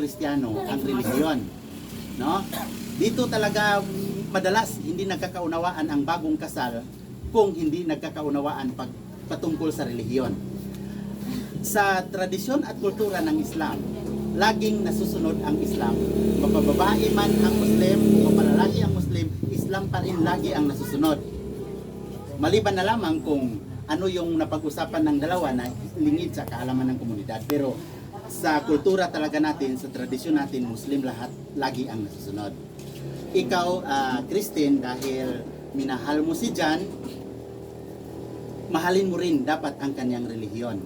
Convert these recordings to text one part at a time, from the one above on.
Kristiyano ang relihiyon. No? Dito talaga madalas hindi nagkakaunawaan ang bagong kasal kung hindi nagkakaunawaan pag patungkol sa relihiyon. Sa tradisyon at kultura ng Islam, laging nasusunod ang Islam. Mapababae man ang Muslim, mapalalaki ang Muslim, Islam pa rin lagi ang nasusunod. Maliban na lamang kung ano yung napag-usapan ng dalawa na lingid sa kaalaman ng komunidad. Pero sa kultura talaga natin, sa tradisyon natin, Muslim lahat, lagi ang nasusunod. Ikaw, ah, Christine, dahil minahal mo si John, mahalin mo rin dapat ang kanyang relihiyon.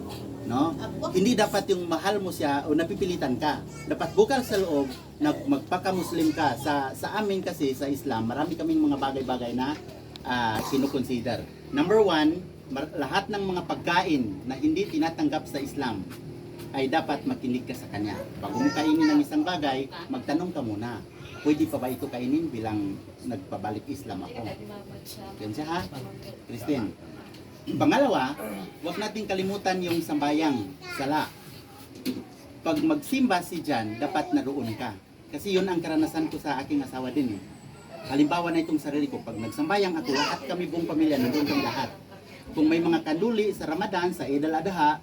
No? Hindi dapat yung mahal mo siya o napipilitan ka. Dapat bukal sa loob na magpaka-Muslim ka. Sa, sa amin kasi, sa Islam, marami kaming mga bagay-bagay na ah, kinukonsider. Number one, lahat ng mga pagkain na hindi tinatanggap sa Islam ay dapat makinig ka sa kanya. Bago mo kainin ng isang bagay, magtanong ka muna. Pwede pa ba ito kainin bilang nagpabalik Islam ako? Yan siya ha, Christine. Pangalawa, huwag nating kalimutan yung sambayang sala. Pag magsimba si Jan, dapat naroon ka. Kasi yun ang karanasan ko sa aking asawa din eh. Halimbawa na itong sarili ko, pag nagsambayang ako, lahat kami buong pamilya, nandun kami lahat. Kung may mga kanduli sa Ramadan, sa Eid al-Adha,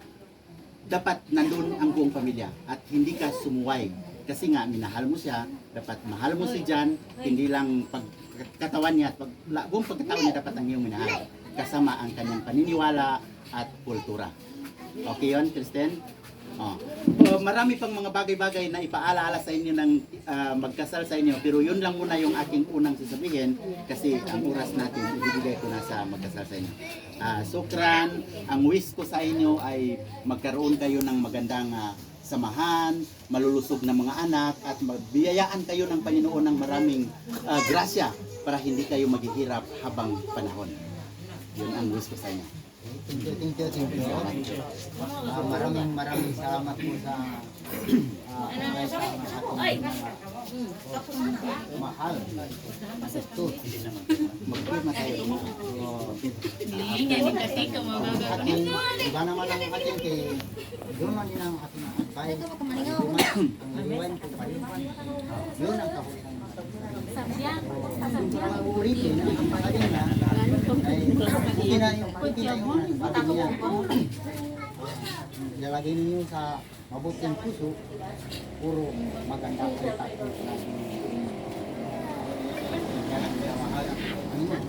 dapat nandun ang buong pamilya at hindi ka sumuway. Kasi nga, minahal mo siya, dapat mahal mo si Jan, hindi lang pagkatawan niya, pag, buong pagkataon niya dapat ang iyong minahal. Kasama ang kanyang paniniwala at kultura. Okay yun, Kristen? Oh. Marami pang mga bagay-bagay na ipaalaala sa inyo ng ah, magkasal sa inyo, pero yun lang muna yung aking unang sasabihin kasi ang oras natin ibibigay ko na sa magkasal sa inyo. Ah, sukran, ang wish ko sa inyo ay magkaroon kayo ng magandang ah, samahan, malulusog na mga anak at magbiyayaan kayo ng Panginoon ng maraming ah, grasya para hindi kayo maghihirap habang panahon. Yun ang wish ko sa inyo. Thank you, thank you, thank you. Ah, maraming maraming salamat po sa uh, sa ating mga mahal. Gusto. Magpirma tayo. So, Lilingan ni kasi ka magagawa. iba naman ang ating kay doon din ang ating advice. Ang iwan ko pa rin. Yun ang kahulihan. Ang ulitin, ang pagkain ay okay na yung, okay na. Ilalagay ninyo sa mabuting puso, puro magandang salita. Panginoon.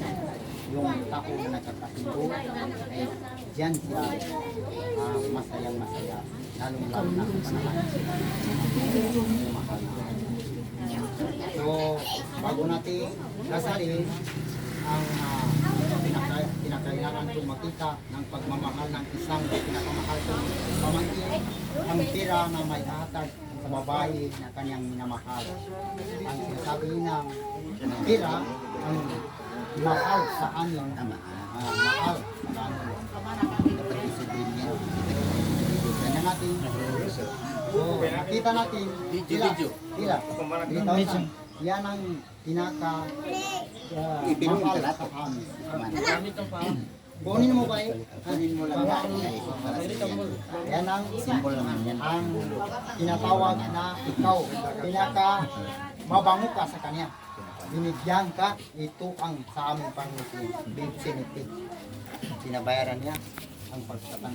Yung tao na nagkakasundo, ay diyan sila ah, masayang masaya. Lalong lalo na panahal. Mahal na. So, bago natin kasalin, ang uh, pinaka, pinakailangan kong makita ng pagmamahal ng isang pinakamahal kong pamangkin, ang tira na may hatag sa babae na kanyang minamahal. Ang sinasabi ng tira, ang mahal sa amin, Tama. ah, mahal sa amin. Dapat isipin niya. Ganyan natin. So, nakita natin. Video. Tila. Tila. Yan ang pinaka uh, mahal sa amin. Kunin mo ba eh? Kunin mo lang yan. Ang Symbol naman yan. ang tinatawag na ikaw pinaka mabango ka sa kanya. Binigyan ka, ito ang sa aming Panginoon. Big benefit. Sinabayaran niya ang pagtatang